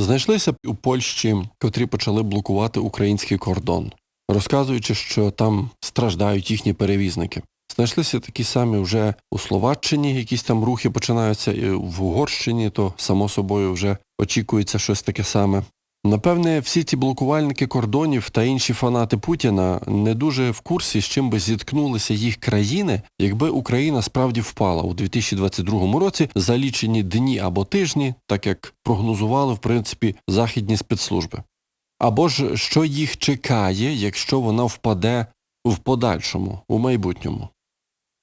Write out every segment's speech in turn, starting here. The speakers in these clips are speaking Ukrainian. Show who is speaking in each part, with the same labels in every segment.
Speaker 1: Знайшлися у Польщі, котрі почали блокувати український кордон, розказуючи, що там страждають їхні перевізники. Знайшлися такі самі вже у Словаччині, якісь там рухи починаються, і в Угорщині, то само собою вже очікується щось таке саме. Напевне, всі ці блокувальники кордонів та інші фанати Путіна не дуже в курсі, з чим би зіткнулися їх країни, якби Україна справді впала у 2022 році за лічені дні або тижні, так як прогнозували, в принципі, західні спецслужби. Або ж що їх чекає, якщо вона впаде в подальшому, у майбутньому.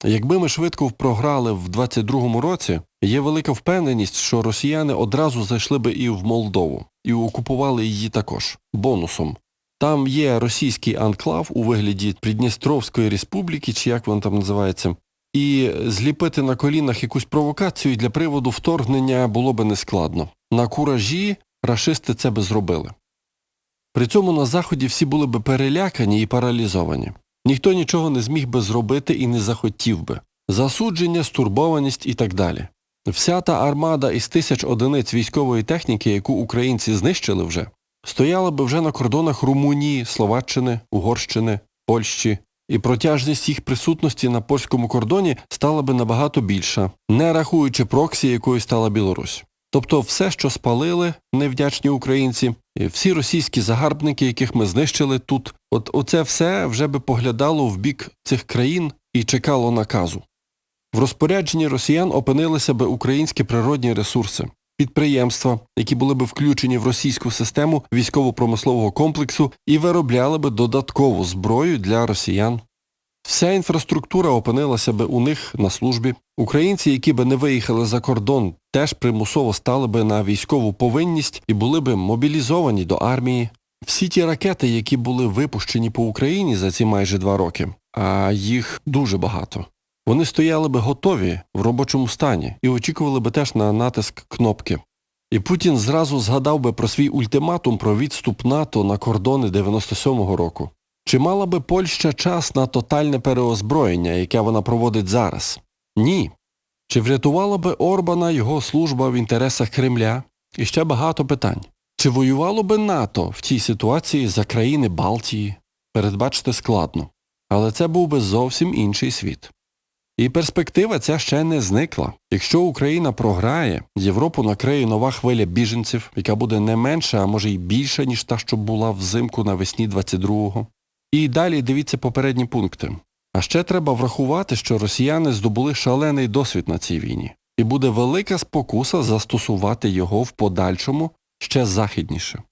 Speaker 1: Якби ми швидко програли в 22-му році, є велика впевненість, що росіяни одразу зайшли би і в Молдову, і окупували її також, бонусом. Там є російський анклав у вигляді Придністровської республіки, чи як воно там називається, і зліпити на колінах якусь провокацію для приводу вторгнення було би нескладно. На куражі рашисти це би зробили. При цьому на Заході всі були би перелякані і паралізовані. Ніхто нічого не зміг би зробити і не захотів би. Засудження, стурбованість і так далі. Вся та армада із тисяч одиниць військової техніки, яку українці знищили вже, стояла би вже на кордонах Румунії, Словаччини, Угорщини, Польщі, і протяжність їх присутності на польському кордоні стала би набагато більша, не рахуючи проксі, якою стала Білорусь. Тобто все, що спалили невдячні українці, всі російські загарбники, яких ми знищили тут, от оце все вже би поглядало в бік цих країн і чекало наказу. В розпорядженні росіян опинилися би українські природні ресурси, підприємства, які були б включені в російську систему військово-промислового комплексу і виробляли би додаткову зброю для росіян. Вся інфраструктура опинилася би у них на службі. Українці, які би не виїхали за кордон, теж примусово стали би на військову повинність і були би мобілізовані до армії. Всі ті ракети, які були випущені по Україні за ці майже два роки, а їх дуже багато, вони стояли би готові в робочому стані і очікували би теж на натиск кнопки. І Путін зразу згадав би про свій ультиматум про відступ НАТО на кордони 97-го року. Чи мала би Польща час на тотальне переозброєння, яке вона проводить зараз? Ні. Чи врятувала би Орбана його служба в інтересах Кремля? І ще багато питань. Чи воювало би НАТО в цій ситуації за країни Балтії? Передбачити складно. Але це був би зовсім інший світ. І перспектива ця ще не зникла. Якщо Україна програє, Європу накриє нова хвиля біженців, яка буде не менша, а може й більша, ніж та, що була взимку навесні 22-го. І далі дивіться попередні пункти. А ще треба врахувати, що росіяни здобули шалений досвід на цій війні, і буде велика спокуса застосувати його в подальшому ще західніше.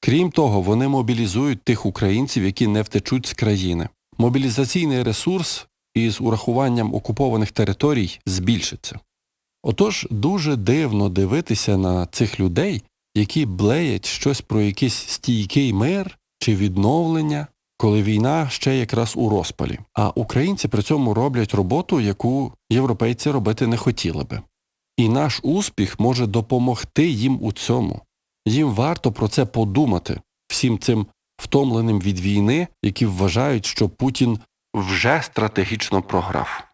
Speaker 1: Крім того, вони мобілізують тих українців, які не втечуть з країни. Мобілізаційний ресурс із урахуванням окупованих територій збільшиться. Отож, дуже дивно дивитися на цих людей, які блеять щось про якийсь стійкий мир чи відновлення, коли війна ще якраз у розпалі. А українці при цьому роблять роботу, яку європейці робити не хотіли би. І наш успіх може допомогти їм у цьому. Їм варто про це подумати, всім цим втомленим від війни, які вважають, що Путін вже стратегічно програв.